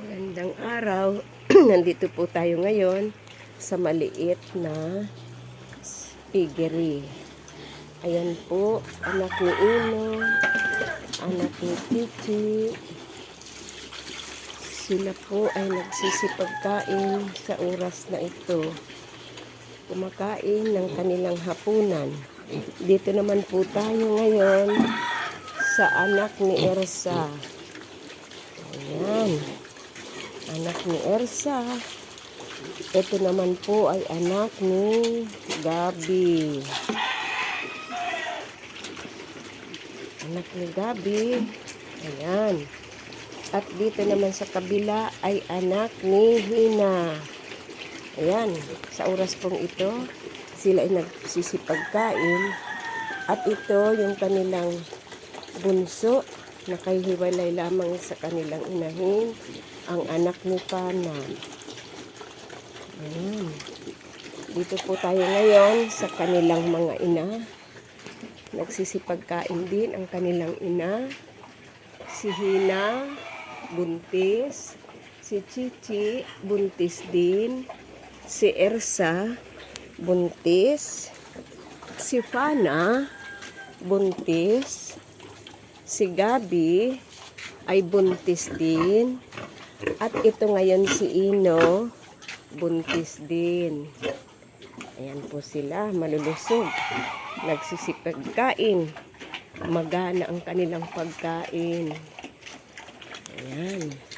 Magandang araw. Nandito po tayo ngayon sa maliit na piggery. Ayan po, anak ni Ino, anak ni Titi. Sila po ay nagsisipagkain sa oras na ito. Kumakain ng kanilang hapunan. Dito naman po tayo ngayon sa anak ni Ersa. Ayan. Anak ni Ersa. Ito naman po ay anak ni Gabi. Anak ni Gabi. Ayan. At dito naman sa kabila ay anak ni Hina. Ayan. Sa oras pong ito, sila ay nagsisipagkain. At ito yung kanilang bunso na kay hiwalay lamang sa kanilang inahin ang anak ni Pana. Ayan. Dito po tayo ngayon sa kanilang mga ina. Nagsisipagkain din ang kanilang ina. Si Hina, buntis. Si Chichi, buntis din. Si Ersa, buntis. Si Pana, buntis. Si Gabi ay buntis din. At ito ngayon si Ino, buntis din. Ayan po sila, malulusog. Nagsisipagkain. Magana ang kanilang pagkain. Ayan.